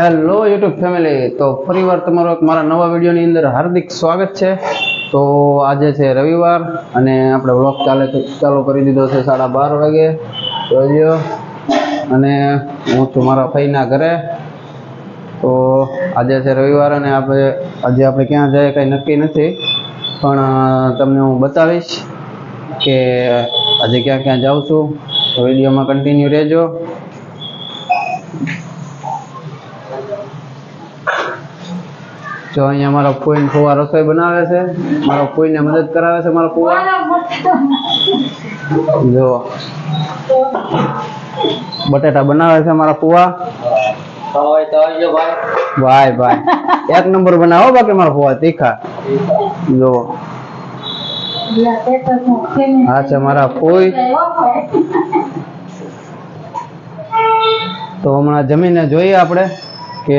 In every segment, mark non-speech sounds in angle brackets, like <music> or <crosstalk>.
Hello YouTube family તો ફરીવાર તમારો એક મારા નવા વિડીયોની અંદર હાર્દિક સ્વાગત છે. તો આજે છે રવિવાર અને આપણે વ્લોગ ચાલે ચાલુ કરી દીધો છે સાડા બાર વાગે. જોજો અને હું છું મારા ભાઈના ઘરે. તો આજે છે રવિવાર અને આપણે, આજે આપણે ક્યાં જઈએ કંઈ નક્કી નથી. પણ તમને હું બતાવીશ કે આજે ક્યાં ક્યાં જાઉં છું. તો વિડીયોમાં કન્ટિન્યુ રહેજો. જો અહીંયા મારા ફોઈન ફુવા રસોઈ બનાવે છે મારો ફોઈને મદદ કરાવે છે મારો ફુવા. જો. બટેટા બનાવે છે મારા ફુવા. ભાઈ. ભાઈ એક નંબર બનાવો બાકી મારા ફુવા તીખા. જો. હા છે મારા ફોઈ. તો હમણાં જમીને જોઈએ આપણે કે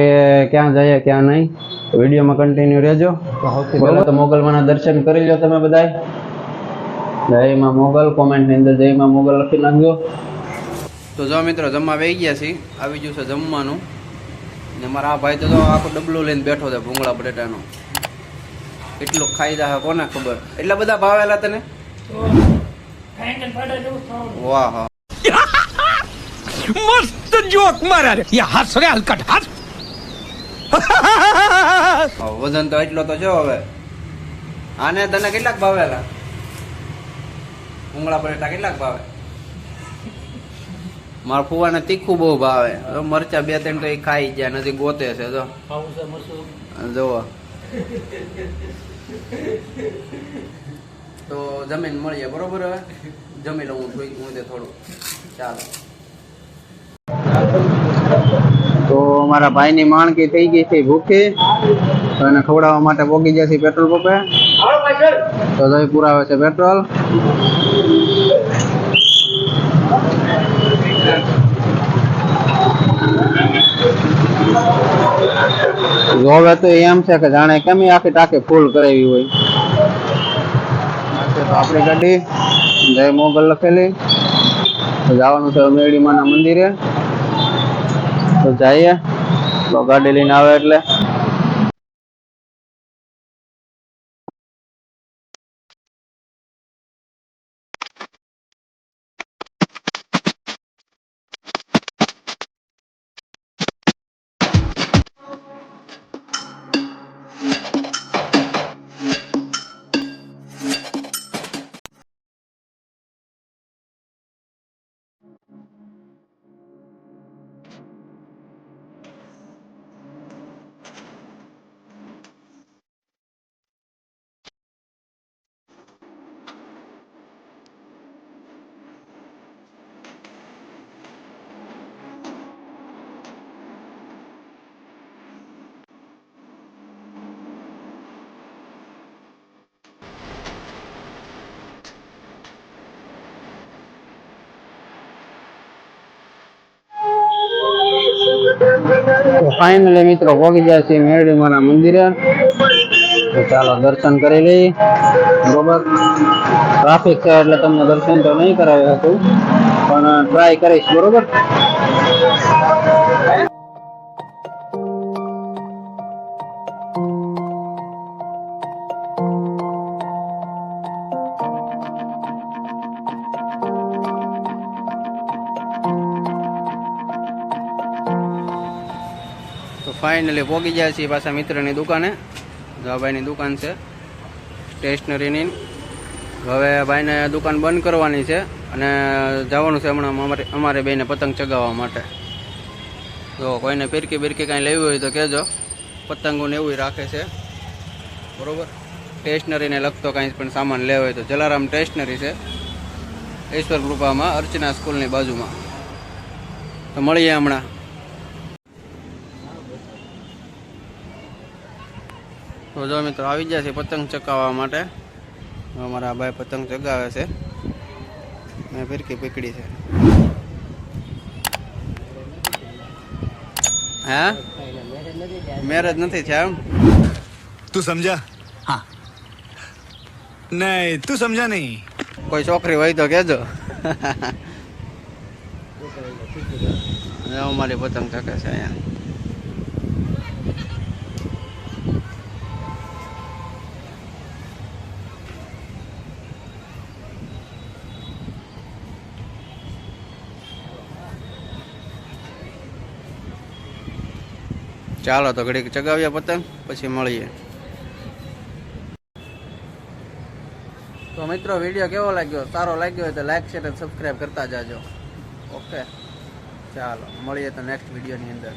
ક્યાં જઈએ ક્યાં નહીં. વિડીયોમાં કન્ટિન્યુ રહેજો. બરોબર તો મોગલમાંના દર્શન કરી લો તમે બધા જય માં મોગલ કોમેન્ટની અંદર જય માં મોગલ લખી નાખજો. તો જો મિત્રો જમવા વહી ગયા છીએ. આવી ગયું છે જમવાનું. ને મારા આ ભાઈ તો આખો ડબલો લઈને બેઠો છે ભૂંગળા બટેટાનો. એટલો ખાઈ જાય કોને ખબર? એટલા બધા ભાવેલા તને? વાહ મસ્ત જોક મારા યા હસ રે હલકટ હસ <laughs> વજન તો એટલો તો છે હવે. આને તને કેટલાક ભાવેલા? ઉંગળા બટેટા કેટલાક ભાવે? મારા ફુવાને તીખું બહુ ભાવે. હવે મરચા બે ત્રણ તો એ ખાઈ જાય નથી ગોતે છે જો. જુઓ. તો જમીન મળીએ બરોબર હવે? જમી લઉં હું થોડું. ચાલો. તો મારા ભાઈની માણકી થઈ ગઈ છે ભૂખી, તો એને ખવડાવવા માટે પોગી ગયા છે પેટ્રોલ પંપે. તો જઈ પુરાવે છે પેટ્રોલ જોવે તો એમ છે કે જાણે કેમ ઈ આખી ટાંકી ફૂલ કરાવી હોય. આ છે તો આપણી ગાડી, જય મોગલ લખેલી. તો જવાનું છે મેરડીમાના મંદિરે. તો જઈએ. તો ગાડી લઈને આવે એટલે. ફાઇનલી મિત્રો પહોંચી ગયા છે મેરડી મારા મંદિરે. તો ચાલો દર્શન કરી લઈએ. બરોબર? ટ્રાફિક છે એટલે તમને દર્શન તો નહીં કરાવી હતું, પણ ટ્રાય કરીશ, બરોબર? ફાઇનલી પોગી ગયા છે પાછા મિત્રની દુકાને. ભાઈની દુકાન છે. સ્ટેશનરીની હવે ભાઈને દુકાન બંધ કરવાની છે અને જવાનું છે હમણાં અમારે અમારે બેને પતંગ ચગાવવા માટે. જો કોઈને પીરકી બિરકી કાંઈ લેવી હોય તો કહેજો. પતંગોને એવું રાખે છે. બરાબર? સ્ટેશનરીને લગતો કાંઈ પણ સામાન લેવો હોય તો જલારામ સ્ટેશનરી છે. ઈશ્વર કૃપામાં અર્ચના સ્કૂલની બાજુમાં. તો મળીએ હમણાં. તો જો મિત્રો આવી જાય છે પતંગ ચકાવવા માટે. અમારા ભાઈ પતંગ ચગાવે છે. મેં ફિરકી પીકડી છે. હા? મેરેજ નથી છે એમ? તું સમજા? હા. નહીં તું સમજા નહીં. કોઈ છોકરી હોય તો કહેજો. <laughs> અમારી પતંગ ચકે છે અહીંયા. ચાલો તો ઘડીક ચગાવીએ પતંગ, પછી મળીએ. તો મિત્રો વીડિયો કેવો લાગ્યો? સારો લાગ્યો હોય તો લાઈક શેર અને સબસ્ક્રાઈબ કરતા જાજો. ઓકે ચાલો, મળીએ તો નેક્સ્ટ વિડીયોની અંદર.